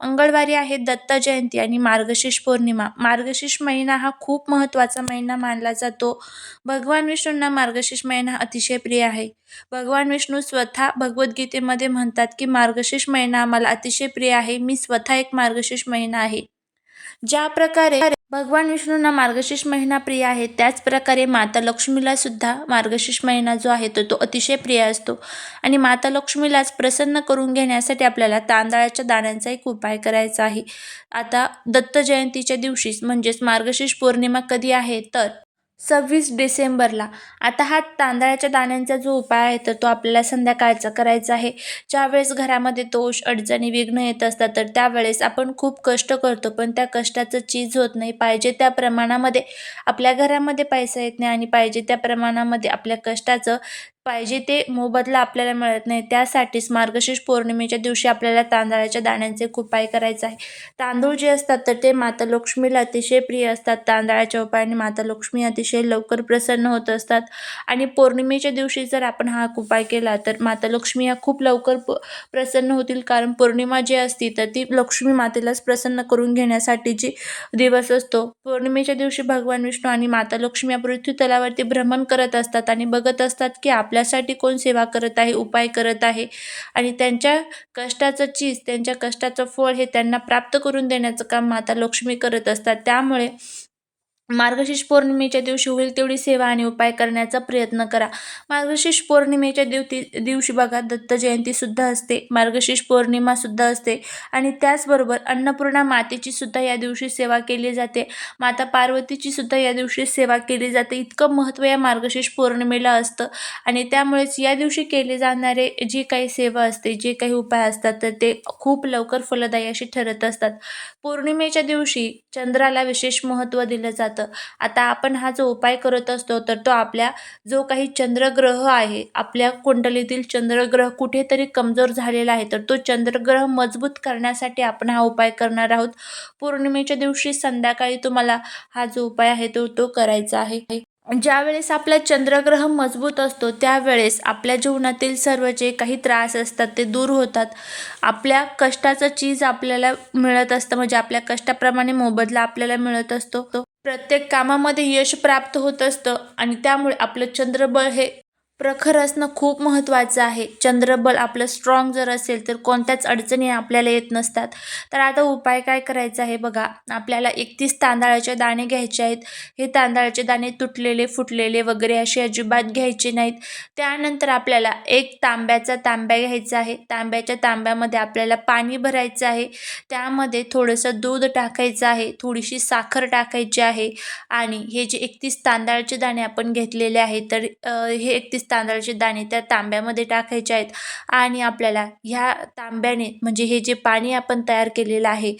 मंगळवारी आहे दत्त जयंती आणि मार्गशीर्ष पौर्णिमा. मार्गशीर्ष महिना हा खूप महत्त्वाचा महिना मानला जातो. भगवान विष्णूंना मार्गशीर्ष महिना अतिशय प्रिय आहे. भगवान विष्णू स्वतः भगवद्गीतेमध्ये म्हणतात की मार्गशीर्ष महिना आम्हाला अतिशय प्रिय आहे. मी स्वतः एक मार्गशीर्ष महिना आहे. ज्या प्रकारे भगवान विष्णूंना मार्गशीर्ष महिना प्रिय आहे त्याच प्रकारे माता लक्ष्मीला सुद्धा मार्गशीर्ष महिना जो आहे तो तो अतिशय प्रिय असतो. आणि माता लक्ष्मीलाच प्रसन्न करून घेण्यासाठी आपल्याला तांदळाच्या दाण्यांचा एक उपाय करायचा आहे. आता दत्त जयंतीच्या दिवशीच म्हणजेच मार्गशीर्ष पौर्णिमा कधी आहे तर सव्वीस डिसेंबरला. आता हा तांदळाच्या दाण्यांचा जो उपाय आहे तर तो आपल्याला संध्याकाळचा करायचा आहे. ज्यावेळेस घरामध्ये दोष अडचणी विघ्न येत असतात तर त्यावेळेस आपण खूप कष्ट करतो पण त्या कष्टाचं चीज होत नाही. पाहिजे त्या प्रमाणामध्ये आपल्या घरामध्ये पैसा येत नाही आणि पाहिजे त्या प्रमाणामध्ये आपल्या कष्टाचं पाहिजे ते मोबदला आपल्याला मिळत नाही. त्यासाठीच मार्गशीर्ष पौर्णिमेच्या दिवशी आपल्याला तांदळाच्या दाण्यांचे उपाय करायचा आहे. तांदूळ जे असतात तर ते माता लक्ष्मीला अतिशय प्रिय असतात. तांदळाच्या उपायाने माता लक्ष्मी अतिशय लवकर प्रसन्न होत असतात. आणि पौर्णिमेच्या दिवशी जर आपण हा उपाय केला तर माता लक्ष्मी या खूप लवकर प प्रसन्न होतील. कारण पौर्णिमा जी असती तर ती लक्ष्मी मातेलाच प्रसन्न करून घेण्यासाठीची दिवस असतो. पौर्णिमेच्या दिवशी भगवान विष्णू आणि माता लक्ष्मी या पृथ्वी तलावरती भ्रमण करत असतात आणि बघत असतात की आपल्यासाठी कोण सेवा करत आहे उपाय करत आहे? आणि त्यांच्या कष्टाचं चीज त्यांच्या कष्टाचं फळ हे त्यांना प्राप्त करून देण्याचं काम माता लक्ष्मी करत असतात. त्यामुळे मार्गशीर्ष पौर्णिमेच्या दिवशी होईल तेवढी सेवा आणि उपाय करण्याचा प्रयत्न करा. मार्गशीर्ष पौर्णिमेच्या दिवती दिवशी बघा दत्त जयंतीसुद्धा असते मार्गशीर्ष पौर्णिमासुद्धा असते आणि त्याचबरोबर अन्नपूर्णा मातेची सुद्धा या दिवशी सेवा केली जाते. माता पार्वतीची सुद्धा या दिवशी सेवा केली जाते. इतकं महत्त्व या मार्गशीर्ष पौर्णिमेला असतं आणि त्यामुळेच या दिवशी केले जाणारे जी काही सेवा असते जे काही उपाय असतात तर ते खूप लवकर फलदायी अशी ठरत असतात. पौर्णिमेच्या दिवशी चंद्राला विशेष महत्त्व दिलं जातं. आता आपण हा जो उपाय करत असतो तर तो आपल्या जो काही चंद्रग्रह आहे आपल्या कुंडलीतील चंद्रग्रह कुठेतरी कमजोर झालेला आहे तर तो चंद्रग्रह मजबूत करण्यासाठी आपण हा उपाय करणार आहोत. पौर्णिमेच्या दिवशी संध्याकाळी तुम्हाला हा जो उपाय आहे तो तो करायचा आहे. ज्यावेळेस आपला चंद्रग्रह मजबूत असतो त्यावेळेस आपल्या जीवनातील सर्व जे काही त्रास असतात ते दूर होतात. आपल्या कष्टाचं चीज आपल्याला मिळत असतं म्हणजे आपल्या कष्टाप्रमाणे मोबदला आपल्याला मिळत असतो. प्रत्येक कामामध्ये यश प्राप्त होत असतं आणि त्यामुळे आपलं चंद्रबळ हे प्रखर असणं खूप महत्त्वाचं आहे. चंद्रबल आपलं स्ट्रॉंग जर असेल तर कोणत्याच अडचणी आपल्याला येत नसतात. तर आता उपाय काय करायचा आहे बघा. आपल्याला एकतीस तांदळाचे दाणे घ्यायचे आहेत. हे तांदळाचे दाणे तुटलेले फुटलेले वगैरे असे अजिबात घ्यायचे नाहीत. त्यानंतर आपल्याला एक तांब्याचा तांब्या घ्यायचा आहे. तांब्याच्या तांब्यामध्ये आपल्याला पाणी भरायचं आहे. त्यामध्ये थोडंसं दूध टाकायचं आहे. थोडीशी साखर टाकायची आहे. आणि हे जे एकतीस तांदळाचे दाणे आपण घेतलेले आहे तर हे एकतीस तांदळाचे दाणे त्या तांब्यामध्ये टाकायचे आहेत. आणि आपल्याला ह्या तांब्याने म्हणजे हे जे पाणी आपण तयार केलेलं आहे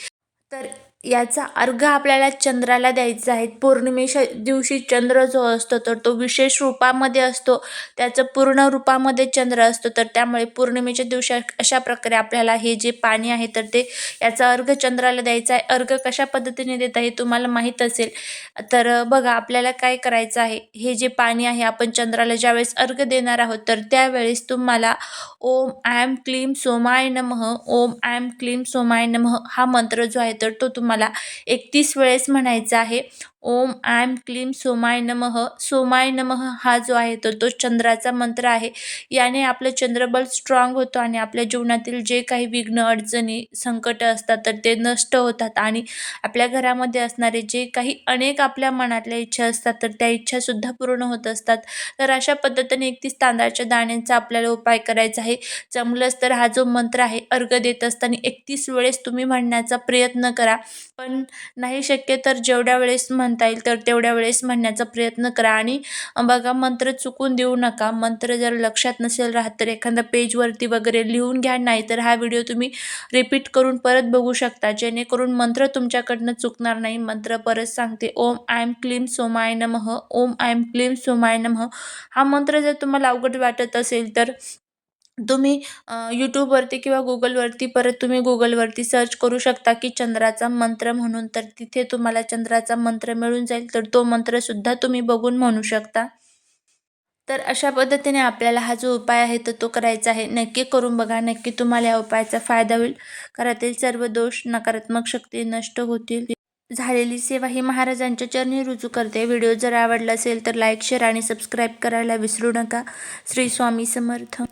तर याचा अर्घ आपल्याला चंद्राला द्यायचा आहे. पौर्णिमेच्या दिवशी चंद्र जो असतो तर तो विशेष रूपामध्ये असतो. त्याचं पूर्ण रूपामध्ये चंद्र असतो तर त्यामुळे पौर्णिमेच्या दिवशी अशा प्रकारे आपल्याला हे जे पाणी आहे तर ते याचा अर्घ चंद्राला द्यायचा आहे. अर्घ कशा पद्धतीने देता हे तुम्हाला माहीत असेल. तर बघा आपल्याला काय करायचं आहे? हे जे पाणी आहे आपण चंद्राला ज्यावेळेस अर्घ देणार आहोत तर त्यावेळेस तुम्हाला ओम एम क्लीम सोमाय नमः ओम ॲम क्लीम सोमाय नमः हा मंत्र जो आहे तर तो तुम्हाला मला एकतीस वेळेस म्हणायचं आहे. ओम ॲम क्लीम सोमाय नमः. सोमाय नमः हा जो आहे तो तो चंद्राचा मंत्र आहे. याने आपलं चंद्रबल स्ट्रॉंग होतो आणि आपल्या जीवनातील जे काही विघ्न अडचणी संकट असतात तर ते नष्ट होतात. आणि आपल्या घरामध्ये असणारे जे काही अनेक आपल्या मनातल्या इच्छा असतात तर त्या इच्छासुद्धा पूर्ण होत असतात. तर अशा पद्धतीने एकतीस तांदळाच्या दाण्यांचा आपल्याला उपाय करायचा आहे. जमलंच तर हा जो मंत्र आहे अर्घ देत असताना एकतीस वेळेस तुम्ही म्हणण्याचा प्रयत्न करा. पण नाही शक्य तर जेवढ्या वेळेस म्हण म्हणता येईल तर तेवढ्या वेळेस म्हणण्याचा प्रयत्न करा. आणि बघा मंत्र चुकून देऊ नका. मंत्र जर लक्षात नसेल राहत तर एखाद्या पेजवरती वगैरे लिहून घ्या. नाही तर हा व्हिडिओ तुम्ही रिपीट करून परत बघू शकता. जेणेकरून मंत्र तुमच्याकडनं चुकणार नाही. मंत्र परत सांगते ओम आयम क्लीम सोमाय नमः. ओम आयम क्लीम सोमाय नमः. हा मंत्र जर तुम्हाला अवघड वाटत असेल तर तुम्ही यूट्यूबवरती किंवा गुगलवरती परत तुम्ही गुगलवरती सर्च करू शकता की चंद्राचा मंत्र म्हणून तर तिथे तुम्हाला चंद्राचा मंत्र मिळून जाईल तर तो मंत्रसुद्धा तुम्ही बघून म्हणू शकता. तर अशा पद्धतीने आपल्याला हा जो उपाय आहे तर तो करायचा आहे. नक्की करून बघा नक्की तुम्हाला या उपायाचा फायदा होईल. घरातील सर्व दोष नकारात्मक शक्ती नष्ट होतील. झालेली सेवा ही महाराजांच्या चरणी रुजू करते. व्हिडिओ जर आवडला असेल तर लाईक शेअर आणि सबस्क्राईब करायला विसरू नका. श्री स्वामी समर्थ.